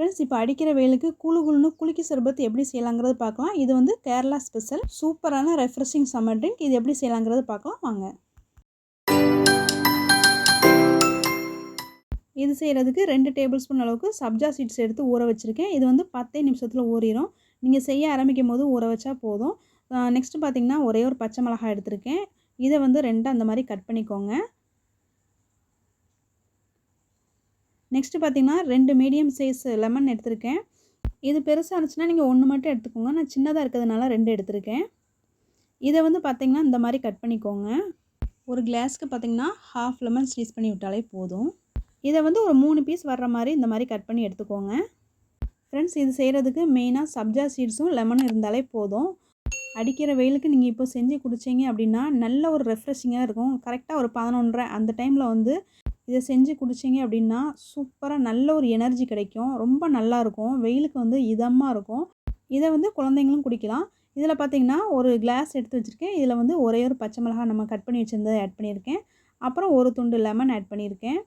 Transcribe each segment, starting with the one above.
Friends இப்போ அடிக்கிற வெயிலுக்கு குழு குழுனு குலுக்கி சர்பத் எப்படி செய்யலாங்கிறது பார்க்கலாம். இது வந்து கேரளா ஸ்பெஷல். சூப்பரான ரெஃப்ரெஷிங் சம்மர் ட்ரிங்க் இது எப்படி செய்யலாங்கிறது பார்க்கலாம். வாங்க. இது செய்கிறதுக்கு ரெண்டு டேபிள் ஸ்பூன் அளவுக்கு சப்ஜா சீட்ஸ் எடுத்து ஊற வச்சுருக்கேன். இது வந்து பத்தே நிமிஷத்தில் ஊறிடும் நீங்கள் செய்ய ஆரம்பிக்கும் போது ஊற வச்சா போதும். நெக்ஸ்ட்டு பார்த்தீங்கன்னா ஒரே ஒரு பச்சை மிளகாய் எடுத்திருக்கேன். இதை வந்து ரெண்டாக அந்த மாதிரி கட் பண்ணிக்கோங்க. நெக்ஸ்ட்டு பார்த்தீங்கன்னா ரெண்டு மீடியம் சைஸ் லெமன் எடுத்திருக்கேன். இது பெருசாக இருந்துச்சுன்னா நீங்கள் ஒன்று மட்டும் எடுத்துக்கோங்க. நான் சின்னதாக இருக்கிறதுனால ரெண்டு எடுத்திருக்கேன். இதை வந்து பார்த்திங்கன்னா இந்த மாதிரி கட் பண்ணிக்கோங்க. ஒரு கிளாஸ்க்கு பார்த்திங்கன்னா ஹாஃப் லெமன் ஸ்லீஸ் பண்ணி விட்டாலே போதும். இதை வந்து ஒரு மூணு பீஸ் வர்ற மாதிரி இந்த மாதிரி கட் பண்ணி எடுத்துக்கோங்க. ஃப்ரெண்ட்ஸ் இது செய்கிறதுக்கு மெயினாக சப்ஜா சீட்ஸும் லெமனும் இருந்தாலே போதும். அடிக்கிற வெயிலுக்கு நீங்கள் இப்போ செஞ்சு குடிச்சிங்க அப்படின்னா நல்ல ஒரு ரெஃப்ரெஷிங்காக இருக்கும். கரெக்டாக ஒரு பதினொன்றரை அந்த டைமில் வந்து இதை செஞ்சு குடிச்சிங்க அப்படின்னா சூப்பராக நல்ல ஒரு எனர்ஜி கிடைக்கும். ரொம்ப நல்லாயிருக்கும் வெயிலுக்கு வந்து இதமாக இருக்கும். இதை வந்து குழந்தைங்களும் குடிக்கலாம். இதில் பார்த்திங்கன்னா ஒரு கிளாஸ் எடுத்து வச்சுருக்கேன். இதில் வந்து ஒரே ஒரு பச்சை மிளகாய் நம்ம கட் பண்ணி வச்சுருந்ததை ஆட் பண்ணியிருக்கேன். அப்புறம் ஒரு துண்டு லெமன் ஆட் பண்ணியிருக்கேன்.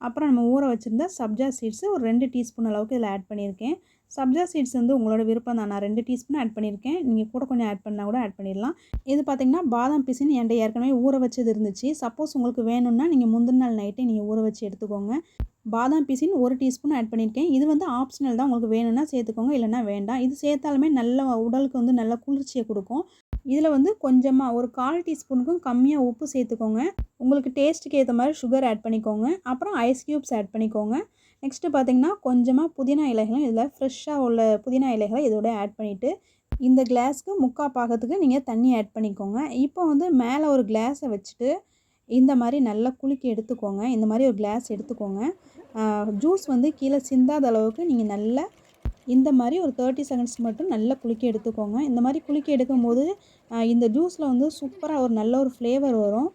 அப்புறம் நம்ம ஊற வச்சுருந்த சப்ஜா சீட்ஸு ஒரு ரெண்டு டீஸ்பூன் அளவுக்கு இதில் ஆட் பண்ணியிருக்கேன். சப்ஜா சீட்ஸ் வந்து உங்களோட விருப்பம் தான். நான் ரெண்டு டீஸ்பூன் ஆட் பண்ணியிருக்கேன். நீங்கள் கூட கொஞ்சம் ஆட் பண்ணால் கூட ஆட் பண்ணிடலாம். இது பார்த்திங்கன்னா பாதாம் பிசின் என்கிட்ட ஏற்கனவே ஊற வச்சது இருந்துச்சு. சப்போஸ் உங்களுக்கு வேணும்னா நீங்கள் முந்தின நாள் நைட்டே நீங்கள் ஊற வச்சு எடுத்துக்கோங்க. பாதாம் பிசின் ஒரு டீஸ்பூன் ஆட் பண்ணியிருக்கேன். இது வந்து ஆப்ஷனல் தான். உங்களுக்கு வேணும்னா சேர்த்துக்கோங்க. இல்லைனா வேண்டாம். இது சேர்த்தாலுமே நல்ல உடலுக்கு வந்து நல்ல குளிர்ச்சியை கொடுக்கும். இதில் வந்து கொஞ்சமாக ஒரு கால் டீஸ்பூனுக்கும் கம்மியாக உப்பு சேர்த்துக்கோங்க. உங்களுக்கு டேஸ்ட்டுக்கு ஏற்ற மாதிரி சுகர் ஆட் பண்ணிக்கோங்க. அப்புறம் ஐஸ் க்யூப்ஸ் ஆட் பண்ணிக்கோங்க. நெக்ஸ்ட்டு பார்த்திங்கன்னா கொஞ்சமாக புதினா இலைகளும் இதில் ஃப்ரெஷ்ஷாக உள்ள புதினா இலைகளை இதோட ஆட் பண்ணிவிட்டு இந்த கிளாஸ்க்கு முக்கால் பாகத்துக்கு நீங்கள் தண்ணி ஆட் பண்ணிக்கோங்க. இப்போ வந்து மேலே ஒரு கிளாஸை வச்சுட்டு இந்த மாதிரி நல்லா குலுக்கி எடுத்துக்கோங்க. இந்த மாதிரி ஒரு கிளாஸ் எடுத்துக்கோங்க. ஜூஸ் வந்து கீழே சிந்தாத அளவுக்கு நீங்கள் நல்லா இந்த மாதிரி ஒரு தேர்ட்டி செகண்ட்ஸ் மட்டும் நல்லா குலுக்கி எடுத்துக்கோங்க. இந்த மாதிரி குலுக்கி எடுக்கும்போது இந்த ஜூஸில் வந்து சூப்பராக ஒரு நல்ல ஒரு ஃப்ளேவர் வரும்.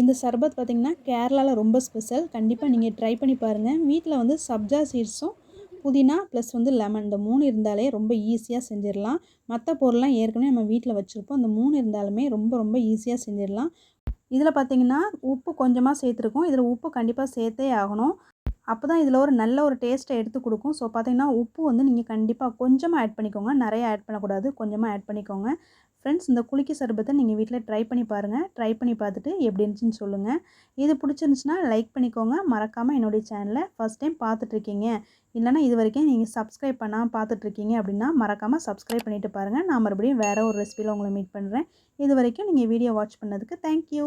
இந்த சர்பத் பார்த்திங்கன்னா கேரளாவில் ரொம்ப ஸ்பெஷல் கண்டிப்பாக நீங்கள் ட்ரை பண்ணி பாருங்கள் வீட்டில் வந்து சப்ஜா சீட்ஸும் புதினா ப்ளஸ் வந்து லெமன் இந்த மூணு இருந்தாலே ரொம்ப ஈஸியாக செஞ்சிடலாம். மற்ற பொருள்லாம் ஏற்கனவே நம்ம வீட்டில் வச்சுருப்போம். அந்த மூணு இருந்தாலுமே ரொம்ப ரொம்ப ஈஸியாக செஞ்சிடலாம். இதில் பார்த்திங்கன்னா உப்பு கொஞ்சமாக சேர்த்துருக்கோம். இதில் உப்பு கண்டிப்பாக சேர்த்தே ஆகணும். அப்போ தான் இதில் ஒரு நல்ல ஒரு டேஸ்ட்டை எடுத்து கொடுக்கும். ஸோ பார்த்திங்கன்னா உப்பு வந்து நீங்கள் கண்டிப்பாக கொஞ்சமாக ஆட் பண்ணிக்கோங்க. நிறைய ஆட் பண்ணக்கூடாது. கொஞ்சமாக ஆட் பண்ணிக்கோங்க. ஃப்ரெண்ட்ஸ் இந்த குளிக்க சர்பத்தை நீங்கள் வீட்டில் ட்ரை பண்ணி பாருங்கள் ட்ரை பண்ணி பார்த்துட்டு எப்படி இருந்துச்சுன்னு சொல்லுங்கள் இது பிடிச்சிருந்துச்சுன்னா லைக் பண்ணிக்கோங்க. மறக்காமல் என்னுடைய சேனலை ஃபஸ்ட் டைம் பார்த்துட்ருக்கீங்க இல்லைனா இது வரைக்கும் நீங்கள் சப்ஸ்கிரைப் பண்ணால் பார்த்துட்ருக்கீங்க அப்படின்னா மறக்காமல் சப்ஸ்கிரைப் பண்ணிவிட்டு பாருங்கள் நான் மறுபடியும் வேறு ஒரு ரெசிபியில் உங்களை மீட் பண்ணுறேன் இது வரைக்கும் நீங்கள் வீடியோ வாட்ச் பண்ணதுக்கு தேங்க்யூ